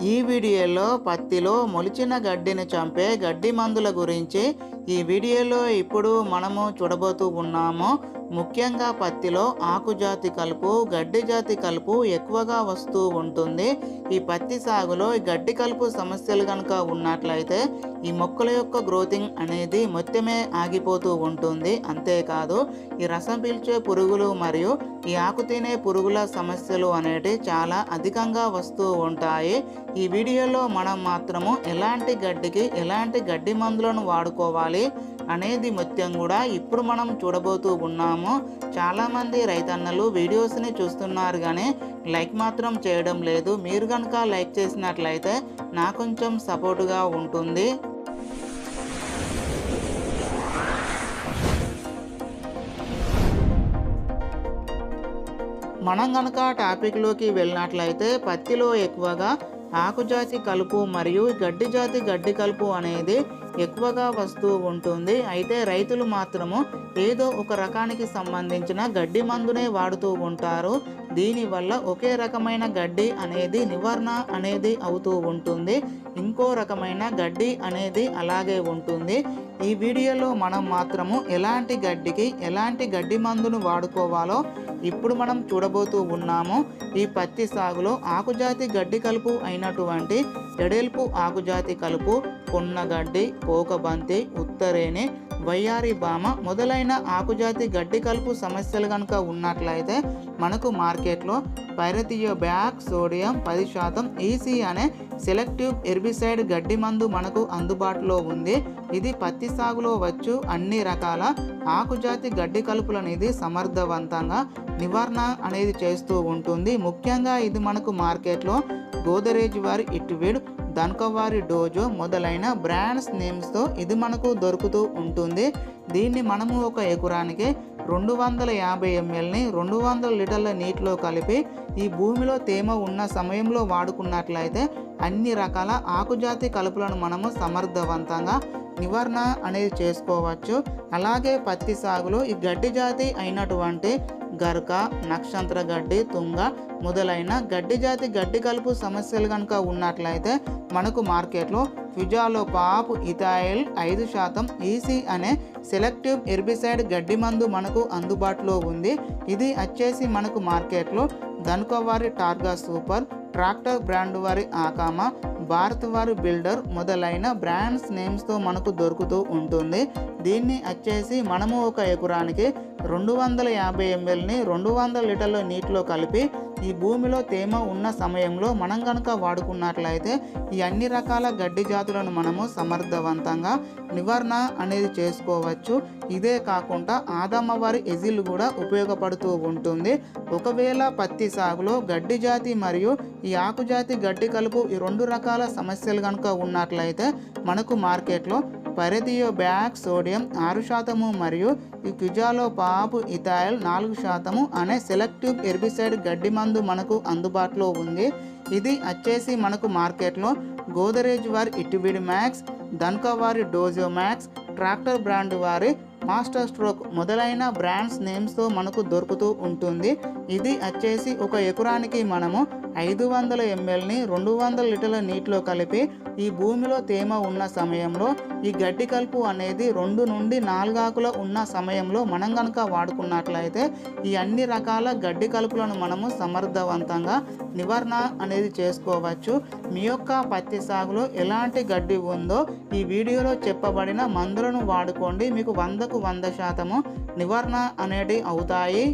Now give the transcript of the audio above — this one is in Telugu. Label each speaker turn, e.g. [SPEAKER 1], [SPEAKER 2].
[SPEAKER 1] ఈ వీడియోలో పత్తిలో మొలిచిన గడ్డిని చంపే గడ్డి మందుల గురించి ఈ వీడియోలో ఇప్పుడు మనము చూడబోతూ ఉన్నాము. ముఖ్యంగా పత్తిలో ఆకుజాతి కలుపు గడ్డి జాతి కలుపు ఎక్కువగా వస్తూ ఉంటుంది. ఈ పత్తి సాగులో ఈ గడ్డి కలుపు సమస్యలు కనుక ఉన్నట్లయితే ఈ మొక్కల యొక్క గ్రోతింగ్ అనేది మొత్తమే ఆగిపోతూ ఉంటుంది. అంతేకాదు ఈ రసం పీల్చే పురుగులు మరియు ఈ ఆకు తినే పురుగుల సమస్యలు అనేటివి చాలా అధికంగా వస్తూ ఉంటాయి. ఈ వీడియోలో మనం మాత్రము ఎలాంటి గడ్డికి ఎలాంటి గడ్డి మందులను వాడుకోవాలి అనేది మొత్తం కూడా ఇప్పుడు మనం చూడబోతూ ఉన్నాము. చాలామంది రైతన్నలు వీడియోస్ని చూస్తున్నారు కానీ లైక్ మాత్రం చేయడం లేదు. మీరు కనుక లైక్ చేసినట్లయితే నా కొంచెం సపోర్టుగా ఉంటుంది. మనం కనుక టాపిక్లోకి వెళ్ళినట్లయితే పత్తిలో ఎక్కువగా ఆకుజాతి కలుపు మరియు గడ్డి జాతి గడ్డి కలుపు అనేది ఎక్కువగా వస్తూ ఉంటుంది. అయితే రైతులు మాత్రము ఏదో ఒక రకానికి సంబంధించిన గడ్డి మందునే వాడుతూ ఉంటారు. దీనివల్ల ఒకే రకమైన గడ్డి అనేది నివారణ అనేది అవుతూ ఉంటుంది. ఇంకో రకమైన గడ్డి అనేది అలాగే ఉంటుంది. ఈ వీడియోలో మనం మాత్రము ఎలాంటి గడ్డికి ఎలాంటి గడ్డి మందును వాడుకోవాలో ఇప్పుడు మనం చూడబోతూ ఉన్నాము. ఈ పత్తి సాగులో ఆకుజాతి గడ్డి కలుపు అయినటువంటి ఎడెల్పు ఆకుజాతి కలుపు కొన్నగడ్డి పోకబంతి ఉత్తరేణి వయ్యారి బామ మొదలైన ఆకుజాతి గడ్డి కలుపు సమస్యలు కనుక ఉన్నట్లయితే మనకు మార్కెట్లో పైరతియో బ్యాక్ సోడియం పది శాతం ఈసీ అనే సెలెక్టివ్ ఎర్బిసైడ్ గడ్డి మందు మనకు అందుబాటులో ఉంది. ఇది పత్తి సాగులో వచ్చు అన్ని రకాల ఆకుజాతి గడ్డి కలుపులనేది సమర్థవంతంగా నివారణ అనేది చేస్తూ ఉంటుంది. ముఖ్యంగా ఇది మనకు మార్కెట్లో గోదరేజ్ వారి ఇటువీడ్ దన్కవారి డోజో మొదలైన బ్రాండ్స్ నేమ్స్తో ఇది మనకు దొరుకుతూ ఉంటుంది. దీన్ని మనము ఒక ఎకరానికి రెండు వందల యాభై ఎంఎల్ని రెండు వందల లీటర్ల నీటిలో కలిపి ఈ భూమిలో తేమ ఉన్న సమయంలో వాడుకున్నట్లయితే అన్ని రకాల ఆకుజాతి కలుపులను మనము సమర్థవంతంగా నివారణ అనేది చేసుకోవచ్చు. అలాగే పత్తి సాగులో ఈ గడ్డి జాతి అయినటువంటి గరక నక్షత్ర గడ్డి తుంగ మొదలైన గడ్డి జాతి గడ్డి కలుపు సమస్యలు కనుక ఉన్నట్లయితే మనకు మార్కెట్లో ఫిజాలో పాప్ ఇథాయిల్ ఐదు శాతం ఈసీ అనే సెలెక్టివ్ ఎర్బిసైడ్ గడ్డి మందు మనకు అందుబాటులో ఉంది. ఇది వచ్చేసి మనకు మార్కెట్లో ధనుకోవారి టార్గా సూపర్ ట్రాక్టర్ బ్రాండ్ వారి ఆకామ భారత్ వారి బిల్డర్ మొదలైన బ్రాండ్స్ నేమ్స్తో మనకు దొరుకుతూ ఉంటుంది. దీన్ని వచ్చేసి మనము ఒక ఎకరానికి రెండు వందల యాభై ఎంఎల్ని రెండు వందల లీటర్ల నీటిలో కలిపి ఈ భూమిలో తేమ ఉన్న సమయంలో మనం కనుక వాడుకున్నట్లయితే ఈ అన్ని రకాల గడ్డి జాతులను మనము సమర్థవంతంగా నివారణ అనేది చేసుకోవచ్చు. ఇదే కాకుండా ఆదమ్మ వారి ఎజిల్ కూడా ఉపయోగపడుతూ ఉంటుంది. ఒకవేళ పత్తి సాగులో గడ్డి జాతి మరియు ఈ ఆకుజాతి గడ్డి కలుపు ఈ రెండు రకాల సమస్యలు కనుక ఉన్నట్లయితే మనకు మార్కెట్లో పరిధియో బ్యాక్ సోడియం ఆరు శాతము మరియు క్యుజాలో పాపు ఇథాయిల్ నాలుగు శాతము అనే సెలెక్టివ్ ఎర్బిసైడ్ గడ్డి మందు మనకు అందుబాటులో ఉంది. ఇది వచ్చేసి మనకు మార్కెట్లో గోదరేజ్ వారి ఇటువిడ్ మ్యాక్స్ ధన్కా వారి డోజో మ్యాక్స్ ట్రాక్టర్ బ్రాండ్ వారి మాస్టర్ స్ట్రోక్ మొదలైన బ్రాండ్స్ నేమ్స్తో మనకు దొరుకుతూ ఉంటుంది. ఇది వచ్చేసి ఒక ఎకరానికి మనము ఐదు వందల ఎంఎల్ని రెండు వందల లీటర్ల నీటిలో కలిపి ఈ భూమిలో తేమ ఉన్న సమయంలో ఈ గడ్డి కలుపు అనేది రెండు నుండి నాలుగాకుల ఉన్న సమయంలో మనం కనుక వాడుకున్నట్లయితే ఈ అన్ని రకాల గడ్డి కలుపులను మనము సమర్థవంతంగా నివారణ అనేది చేసుకోవచ్చు. మీ యొక్క పత్తి సాగులో ఎలాంటి గడ్డి ఉందో ఈ వీడియోలో చెప్పబడిన మందులను వాడుకోండి. మీకు వందకు వంద శాతము నివారణ అనేటి అవుతాయి.